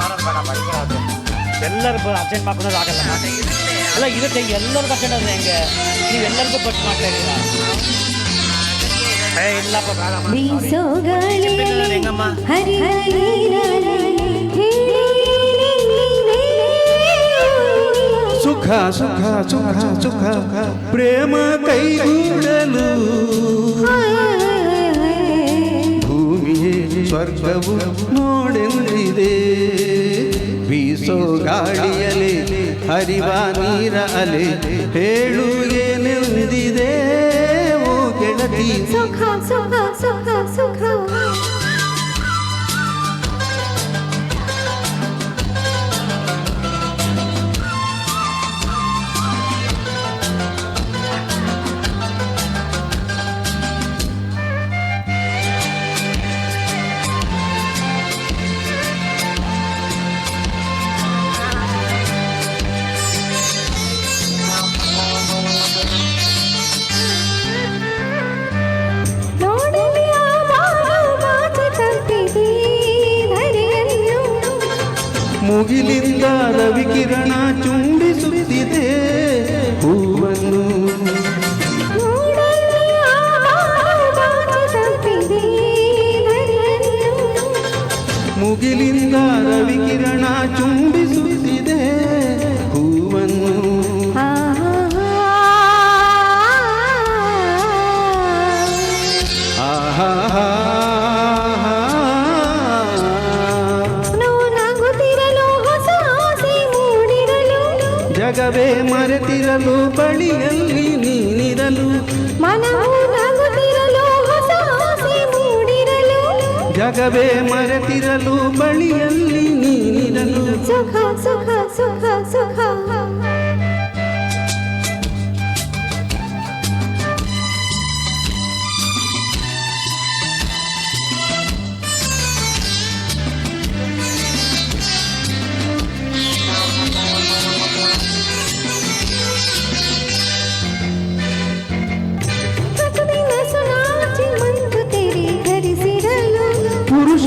ಮಾಡೋಣ ಬೇಡ ಬೈಕರಾದ ಎಲ್ಲರಿಗೂ ಅಬ್ಸೆಂಟ್ ಮಾಡ್ಕೊಳ್ಳೋದು ಆಗಲ್ಲ ಅಲ್ಲ ಇರುತ್ತೆ ಎಲ್ಲರಿಗೂ ಅಬ್ಸೆಂಟ್ ಆದರೆ ಹೆಂಗೆ ನೀವು ಎಲ್ಲರಿಗೂ ಖರ್ಚು ಮಾಡ್ತಾ ಇದ್ದೀರಾ ಏ ಇಲ್ಲಪ್ಪ ಬೇಡ ಹೆಂಗಮ್ಮ ಸುಖ ಸುಖ ಸುಖ ಸುಖ ಪ್ರೇಮ ಕೈಗೂಡಲು ಸ್ವರ್ಗವು ನೋಡೆಂದಿದೆ. ಬೀಸೋ ಗಾಳಿಯಲೆ ಹರಿವ ನೀರ ಅಲೆ ಹೇಳು ಏನೆಂದಿದೆ, ಓ ಗೆಳತಿ? ಸುಖ ಸುಖ ಸುಖ ಸುಖ. ಮೂಗಿಲಿಂದ ರವಿಕಿರಣ ಚುಂಬಿಸುತ್ತಿದೆ ಹೂವನ್ನು. ಮುಗಿಲಿಂದ ರವಿಕಿರಣ ಚುಂಬಿಸುತ್ತಿದೆ ಹೂವನ್ನು. ಆಹಾ ಜಗವೇ ಮರೆತಿರಲು ಬಳಿಯಲ್ಲಿ ನೀನಿರಲು. ಜಗವೇ ಮರೆತಿರಲು ಬಳಿಯಲ್ಲಿ ನೀನಿರಲು. ಸುಖ ಸುಖ ಸುಖ ಸುಖ.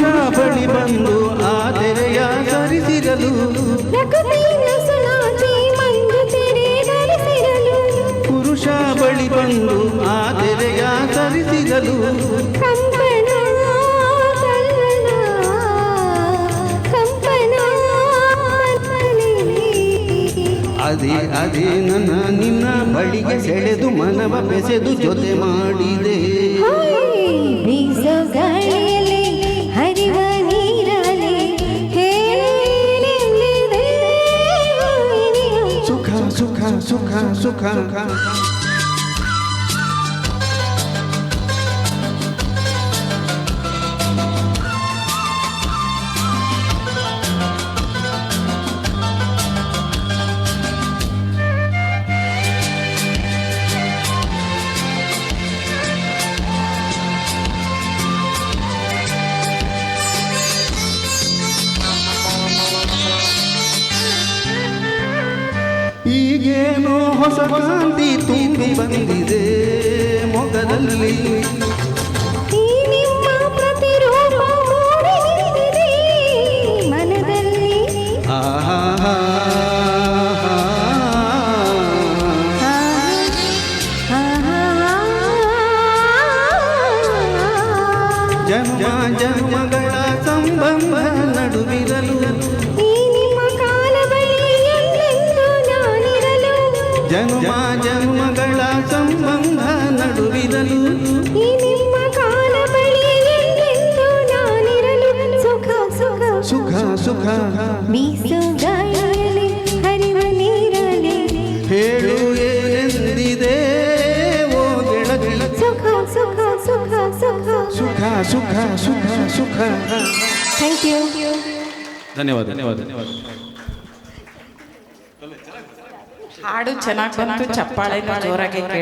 ಪುರುಷ ಬಳಿ ಬಂದು ಆ ತೆರೆಯ ಧರಿಸಿರಲು. ಪುರುಷ ಬಳಿ ಬಂದು ಆ ತೆರೆಯ ಮನದಲ್ಲಿ. ಅದೇ ಅದೇ ನನ್ನ ನಿನ್ನ ಬಳಿಗೆ ಸೆಳೆದು ಮನವ ಬೆಸೆದು ಜೊತೆ ಮಾಡಿದೆ. 感想感想感想感。想 ಹೊಸ ಕಾಂತಿ ತುಂಬಿ ಬಂದಿದೆ ಮೊಗದಲ್ಲಿ ಜನ್ಮ ಜನ್ಮಗಳ ಸಂಬಂಧ ನಡುವಿರಲು ಜನ್ಮ ಜನ್ಮಗಳ ಸಂಬಂಧ ನಡುವಿರಲು ಈ ನಿಮ್ಮ ಕಾಲ ಬಳಿ ಎಲ್ಲೆಂದು ನಾನಿರಲು ಸುಖ ಸುಖ ಸುಖ ಸುಖ. ಬೀಸೋ ಗಾಳಿಯಲ್ಲಿ ಹರಿವ ನೀರಲ್ಲಿ ಹೇಳು ಏನೆಂದಿದೆ ಓ ಗೆಳತಿ. ಸುಖ ಸುಖ ಸುಖ ಸುಖ. ಸುಖ ಸುಖ ಸುಖ ಸುಖ. ಥ್ಯಾಂಕ್ ಯು ಧನ್ಯವಾದ ಧನ್ಯವಾದ ಧನ್ಯವಾದ ಹಾಡು ಚೆನ್ನಾಗಿ ಬಂತು ಚಪ್ಪಾಳೆ ಜೋರಾಗಿ